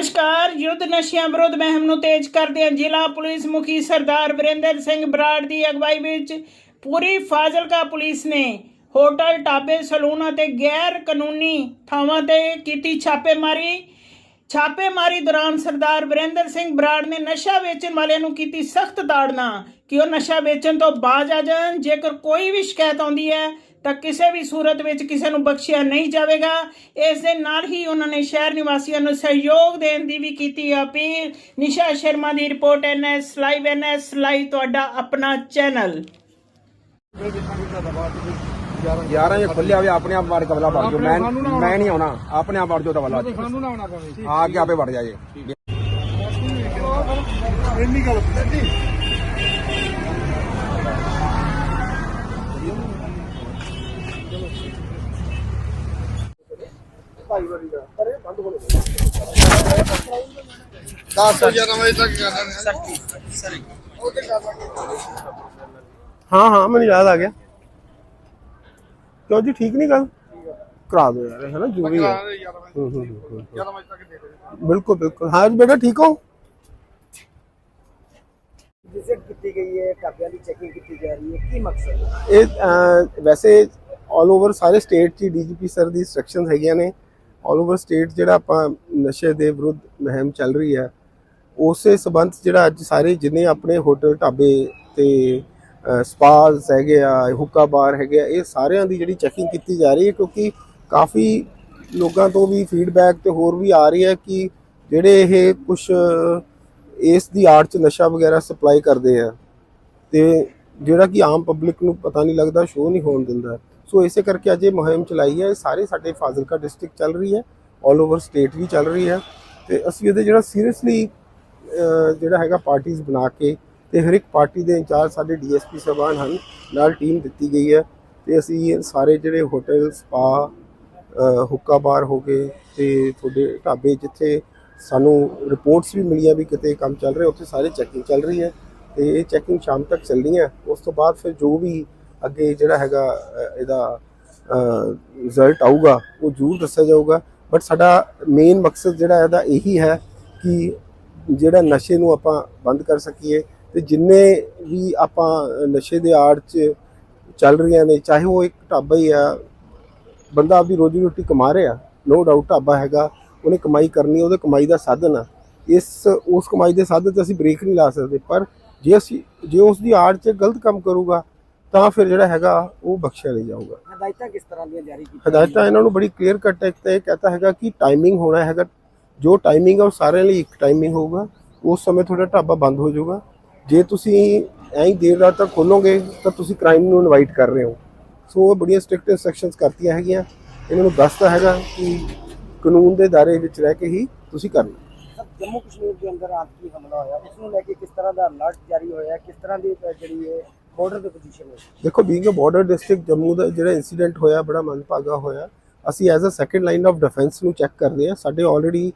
ਨਮਸਕਾਰ। ਯੁੱਧ ਨਸ਼ਿਆਂ ਵਿਰੁੱਧ ਮੁਹਿੰਮ ਨੂੰ ਤੇਜ਼ ਕਰਦਿਆਂ ਜ਼ਿਲ੍ਹਾ ਪੁਲਿਸ ਮੁਖੀ ਸਰਦਾਰ ਵਰਿੰਦਰ ਸਿੰਘ ਬਰਾੜ ਦੀ ਅਗਵਾਈ ਵਿੱਚ ਪੂਰੀ ਫਾਜ਼ਿਲਕਾ ਪੁਲਿਸ ਨੇ ਹੋਟਲ, ਢਾਬੇ, ਸਲੂਨ ਅਤੇ ਗੈਰ ਕਾਨੂੰਨੀ ਥਾਵਾਂ ਤੇ ਕੀਤੀ ਛਾਪੇਮਾਰੀ। ਛਾਪੇਮਾਰੀ ਦੌਰਾਨ ਸਰਦਾਰ ਵਰਿੰਦਰ ਸਿੰਘ ਬਰਾੜ ਨੇ ਨਸ਼ਾ ਵੇਚਣ ਵਾਲਿਆਂ ਨੂੰ ਕੀਤੀ ਸਖਤ ਤਾੜਨਾ ਕਿ ਉਹ ਨਸ਼ਾ ਵੇਚਣ ਤੋਂ ਬਾਜ਼ ਆ ਜਾਣ। ਜੇਕਰ ਕੋਈ ਵੀ ਸ਼ਿਕਾਇਤ ਆਉਂਦੀ ਹੈ ਤਾਂ ਕਿਸੇ ਵੀ ਸੂਰਤ ਵਿੱਚ ਕਿਸੇ ਨੂੰ ਬਖਸ਼ਿਆ ਨਹੀਂ ਜਾਵੇਗਾ। ਇਸ ਦੇ ਨਾਲ ਹੀ ਉਹਨਾਂ ਨੇ ਸ਼ਹਿਰ ਨਿਵਾਸੀਆਂ ਨੂੰ ਸਹਿਯੋਗ ਦੇਣ ਦੀ ਵੀ ਕੀਤੀ ਅਪੀਲ। ਨਿਸ਼ਾ ਸ਼ਰਮਾ ਦੀ report NS live NS live ਤੁਹਾਡਾ ਆਪਣਾ ਚੈਨਲ। 11 ਜੇ ਖੁੱਲਿਆ ਹੋਵੇ ਆਪਣੇ ਆਪ ਮਾਰ ਕਬਲਾ ਵੜ ਜਾਓ। ਮੈਂ ਮੈਂ ਨਹੀਂ ਆਉਣਾ। ਆਪਣੇ ਆਪ ਵੜ ਜਾਓ ਦਵਲਾ ਸਾਨੂੰ ਨਾ ਆਉਣਾ ਪਵੇ। ਆ ਕੇ ਆਪੇ ਵੜ ਜਾਏ। ਇੰਨੀ ਗੱਲ ਜੀ ਹਾਂ ਹਾਂ ਮੈਨੂੰ ਯਾਦ ਆ ਗਿਆ। ਕਿਉਂ ਜੀ ਠੀਕ ਨਹੀਂ ਗੱਲ? ਕਰਾ ਦਿਓ ਯਾਰ ਹੈ ਨਾ ਜ਼ਰੂਰੀ ਹੈ। ਹੂੰ, ਹੂੰ, ਹੂੰ, ਹੂੰ। ਬਿਲਕੁਲ ਬਿਲਕੁਲ। ਹਾਂ ਜੀ ਬੇਟਾ ਠੀਕ ਹੋ? ਵਿਜ਼ਿਟ ਕੀਤੀ ਗਈ ਹੈ ਢਾਬਿਆਂ ਦੀ ਚੈਕਿੰਗ ਕੀਤੀ ਜਾ ਰਹੀ ਹੈ। ਕੀ ਮਕਸਦ ਹੈ? ਇਹ ਅਹ, ਵੈਸੇ ਆਲ ਓਵਰ ਸਾਰੇ ਸਟੇਟ 'ਚ ਡੀਜੀਪੀ ਸਰ ਦੀ ਇਨਸਟਰਕਸ਼ਨਸ ਹੈਗੀਆਂ ਨੇ। ਆਲ ਓਵਰ ਸਟੇਟ ਜਿਹੜਾ ਆਪਾਂ ਨਸ਼ੇ ਦੇ ਵਿਰੁੱਧ ਮੁਹਿੰਮ ਚੱਲ ਰਹੀ ਹੈ, ਉਸੇ ਸਬੰਧ ਜਿਹੜਾ ਅੱਜ ਸਾਰੇ ਜਿੰਨੇ ਆਪਣੇ ਹੋਟਲ ਢਾਬੇ ਤੇ ਸਪਾਜ਼ ਹੈਗੇ ਆ ਹੁੱਕਾ ਬਾਰ ਹੈਗੇ ਆ, ਇਹ ਸਾਰਿਆਂ ਦੀ ਜਿਹੜੀ ਚੈਕਿੰਗ ਕੀਤੀ ਜਾ ਰਹੀ ਹੈ ਕਿਉਂਕਿ ਕਾਫੀ ਲੋਕਾਂ ਤੋਂ ਵੀ ਫੀਡਬੈਕ ਤੇ ਹੋਰ ਵੀ ਆ ਰਹੀ ਹੈ ਕਿ ਜਿਹੜੇ ਇਹ ਕੁਝ ਇਸ ਦੀ ਆੜ 'ਚ ਨਸ਼ਾ ਵਗੈਰਾ ਸਪਲਾਈ ਕਰਦੇ ਆ ਤੇ ਜਿਹੜਾ ਕਿ ਆਮ ਪਬਲਿਕ ਨੂੰ ਪਤਾ ਨਹੀਂ ਲੱਗਦਾ ਸ਼ੋਅ ਨਹੀਂ ਹੋਣ ਦਿੰਦਾ। ਸੋ ਇਸੇ ਕਰਕੇ ਅੱਜ ਇਹ ਮੁਹਿੰਮ ਚਲਾਈ ਹੈ। ਇਹ ਸਾਰੇ ਸਾਡੇ ਫਾਜ਼ਿਲਕਾ ਡਿਸਟ੍ਰਿਕਟ ਚੱਲ ਰਹੀ ਹੈ 올 ਓਵਰ ਸਟੇਟ ਵੀ ਚੱਲ ਰਹੀ ਹੈ ਤੇ ਅਸੀਂ ਉਹਦੇ ਜਿਹੜਾ ਸੀਰੀਅਸਲੀ ਜਿਹੜਾ ਹੈਗਾ ਪਾਰਟੀਆਂ ਬਣਾ ਕੇ ਤੇ ਹਰ ਇੱਕ ਪਾਰਟੀ ਦੇ ਇੰਚਾਰਜ ਸਾਡੇ ਡੀਐਸਪੀ ਸਾਹਿਬਾਨ ਹਨ, ਨਾਲ ਟੀਮ ਦਿੱਤੀ ਗਈ ਹੈ ਤੇ ਅਸੀਂ ਸਾਰੇ ਜਿਹੜੇ ਹੋਟਲ ਸਪਾ ਹੁੱਕਾ ਬਾਰ ਹੋ ਗਏ ਤੇ ਤੁਹਾਡੇ ਢਾਬੇ ਜਿੱਥੇ ਸਾਨੂੰ ਰਿਪੋਰਟਸ ਵੀ ਮਿਲੀਆਂ ਵੀ ਕਿਤੇ ਕੰਮ ਚੱਲ ਰਿਹਾ, ਉੱਥੇ ਸਾਰੇ ਚੈਕਿੰਗ ਚੱਲ ਰਹੀ ਹੈ ਤੇ ਇਹ ਚੈਕਿੰਗ ਸ਼ਾਮ ਤੱਕ ਚੱਲਣੀ ਹੈ ਉਸ ਤੋਂ ਬਾਅਦ ਫਿਰ ਜੋ ਵੀ ਅੱਗੇ ਜਿਹੜਾ ਹੈਗਾ ਇਹਦਾ ਰਿਜ਼ਲਟ ਆਊਗਾ, ਉਹ ਜ਼ਰੂਰ ਦੱਸਿਆ ਜਾਊਗਾ। ਬਟ ਸਾਡਾ ਮੇਨ ਮਕਸਦ ਜਿਹੜਾ ਇਹਦਾ ਇਹੀ ਹੈ ਕਿ ਜਿਹੜਾ ਨਸ਼ੇ ਨੂੰ ਆਪਾਂ ਬੰਦ ਕਰ ਸਕੀਏ ਤੇ ਜਿੰਨੇ ਵੀ ਆਪਾਂ ਨਸ਼ੇ ਦੇ ਆੜ 'ਚ ਚੱਲ ਰਹੀਆਂ ਨੇ, ਚਾਹੇ ਉਹ ਇੱਕ ਢਾਬਾ ਹੀ ਆ, ਬੰਦਾ ਆਪਦੀ ਰੋਜੀ ਰੋਟੀ ਕਮਾ ਰਿਹਾ ਨੋ ਡਾਊਟ ਢਾਬਾ ਹੈਗਾ, ਉਹਨੇ ਕਮਾਈ ਕਰਨੀ ਉਹਦੇ ਕਮਾਈ ਦਾ ਸਾਧਨ ਆ। ਇਸ, ਉਸ ਕਮਾਈ ਦੇ ਸਾਧਨ ਤੇ ਅਸੀਂ ਬ੍ਰੇਕ ਨਹੀਂ ਲਾ ਸਕਦੇ, ਪਰ ਜੇ ਅਸੀਂ, ਜੇ ਉਸ ਦੀ ਆੜ 'ਚ ਗਲਤ ਕੰਮ ਕਰੂਗਾ ਤਾਂ ਫਿਰ ਜਿਹੜਾ ਹੈਗਾ ਉਹ ਬਖਸ਼ਿਆ ਨਹੀਂ ਜਾਊਗਾ। ਹਦਾਇਤਾਂ ਕਿਸ ਤਰ੍ਹਾਂ ਦੀਆਂ ਜਾਰੀ ਕੀਤੀਆਂ ਹਦਾਇਤਾਂ ਇਹਨਾਂ ਨੂੰ ਬੜੀ ਕਲੀਅਰ ਕੱਟ ਹੈ ਤੇ ਇਹ ਕਹਤਾ ਹੈਗਾ ਕਿ ਟਾਈਮਿੰਗ ਹੋਣਾ ਹੈਗਾ। ਜੋ ਟਾਈਮਿੰਗ ਹੈ ਉਹ ਸਾਰਿਆਂ ਲਈ ਇੱਕ ਟਾਈਮਿੰਗ ਹੋਊਗਾ। ਉਸ ਸਮੇਂ ਤੁਹਾਡਾ ਢਾਬਾ ਬੰਦ ਹੋ ਜਾਊਗਾ। ਜੇ ਤੁਸੀਂ ਐਂ ਹੀ ਦੇਰ ਰਾਤ ਤੱਕ ਖੋਲੋਗੇ ਤਾਂ ਤੁਸੀਂ ਕ੍ਰਾਈਮ ਨੂੰ ਇਨਵਾਈਟ ਕਰ ਰਹੇ ਹੋ। ਸੋ ਉਹ ਬੜੀਆਂ ਸਟ੍ਰਿਕਟ ਇਨਸਟਰਕਸ਼ਨਸ ਕਰਤੀਆਂ ਹੈਗੀਆਂ। ਇਹਨਾਂ ਨੂੰ ਦੱਸਦਾ ਹੈਗਾ ਕਿ ਕਾਨੂੰਨ ਦੇ ਦਾਇਰੇ ਵਿੱਚ ਰਹਿ ਕੇ ਹੀ ਤੁਸੀਂ ਕਰਨਾ ਸਰ ਜੰਮੂ ਕਸ਼ਮੀਰ ਦੇ ਅੰਦਰ ਆਤਕੀ ਹਮਲਾ ਹੋਇਆ। ਇਸ ਨੂੰ ਲੈ ਕੇ ਕਿਸ ਤਰ੍ਹਾਂ ਦਾ ਅਲਰਟ ਜਾਰੀ ਹੋਇਆ? ਕਿਸ ਤਰ੍ਹਾਂ ਦੀ ਜਿਹੜੀ ਹੈ ਬਾਰਡਰ ਦੀ ਪੋਜੀਸ਼ਨ ਹੈ। ਦੇਖੋ being a border district Jammu ਦਾ ਜਿਹੜਾ ਇਨਸੀਡੈਂਟ ਹੋਇਆ, ਬੜਾ ਮੰਦਭਾਗਾ ਹੋਇਆ। ਅਸੀਂ as a second line of defence ਨੂੰ ਚੈੱਕ ਕਰਦੇ ਹਾਂ। ਸਾਡੇ ਆਲਰੇਡੀ